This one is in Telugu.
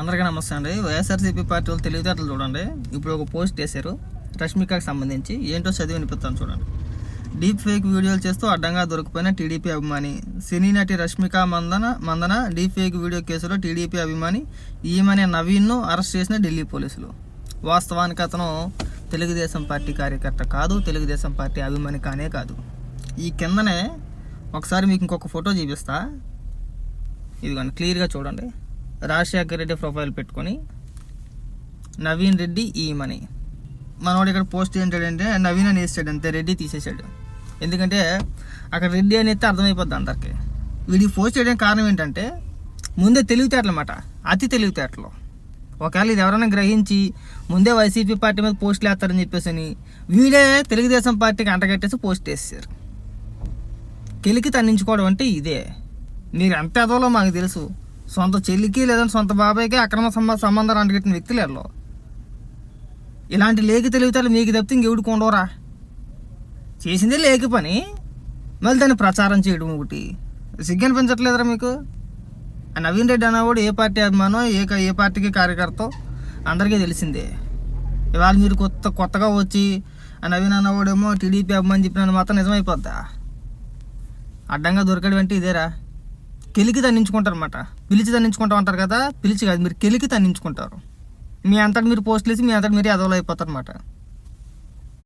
అందరికీ నమస్తే అండి. వైఎస్ఆర్సీపీ పార్టీ వాళ్ళు తెలివితేటలు చూడండి. ఇప్పుడు ఒక పోస్ట్ వేశారు రష్మికకి సంబంధించి ఏంటో చదివి వినిపిస్తాను చూడండి. డీప్ ఫేక్ వీడియోలు చేస్తూ అడ్డంగా దొరికిపోయిన టీడీపీ అభిమాని. సినీ నటి Rashmika Mandanna Mandanna deep fake video కేసులో టీడీపీ అభిమాని ఈమెనే నవీన్ను అరెస్ట్ చేసిన ఢిల్లీ పోలీసులు. వాస్తవానికి అతను తెలుగుదేశం పార్టీ కార్యకర్త కాదు తెలుగుదేశం పార్టీ అభిమాని కానే కాదు. ఈ కిందనే ఒకసారి మీకు ఇంకొక ఫోటో చూపిస్తా. ఇదిగోండి క్లియర్గా చూడండి. రాజశేఖర్ రెడ్డి ప్రొఫైల్ పెట్టుకొని నవీన్ రెడ్డి ఈమని మనోడు ఇక్కడ పోస్ట్ ఏంటంటే నవీన్ అని వేసాడు అంతే రెడ్డి తీసేసాడు. ఎందుకంటే అక్కడ రెడ్డి అని అయితే అర్థమైపోద్ది అందరికి. వీడికి పోస్ట్ చేయడానికి కారణం ఏంటంటే ముందే తెలివితేటలు అన్నమాట. అతి తెలివితేటలు. ఒకవేళ ఇది ఎవరైనా గ్రహించి ముందే వైసీపీ పార్టీ మీద పోస్టులు వేస్తారని చెప్పేసి అని వీడే తెలుగుదేశం పార్టీకి అంటగట్టేసి పోస్ట్ వేసారు కెలికి తన్నించుకోవడం అంటే ఇదే. మీరు ఎంత ఎదవలో మాకు తెలుసు. సొంత చెల్లికి లేదంటే సొంత బాబాయ్కి అక్రమ సంబంధాలు అంటగట్టిన వ్యక్తులు ఎల్లో ఇలాంటి లేకి తెలివితేటలు మీకు తప్పితే ఇంకెవడు కొండవరా చేసిందే లేఖ పని. మళ్ళీ దాన్ని ప్రచారం చేయడం ఒకటి. సిగ్గు అనిపించట్లేదురా మీకు? ఆ నవీన్ రెడ్డి అన్నవాడు ఏ పార్టీ అభిమానో ఏ ఏ పార్టీకి కార్యకర్త అందరికీ తెలిసిందే. ఇవాళ మీరు కొత్త కొత్తగా వచ్చి ఆ నవీన్ అన్నవాడేమో టీడీపీ అభిమాని చెప్పినాను మాత్రం నిజమైపోద్దా? అడ్డంగా దొరకడం అంటే ఇదేరా. కెలికి తన్నించుకుంటారు అనమాట పిలిచి తన్నించుకుంటాం అంటారు కదా పిలిచి కాదు మీరు కెలికి తన్నించుకుంటారు. మీ అంతటి మీరు పోస్టులు వేసి మీ అంతటి మీరు అదవలు అయిపోతారు అనమాట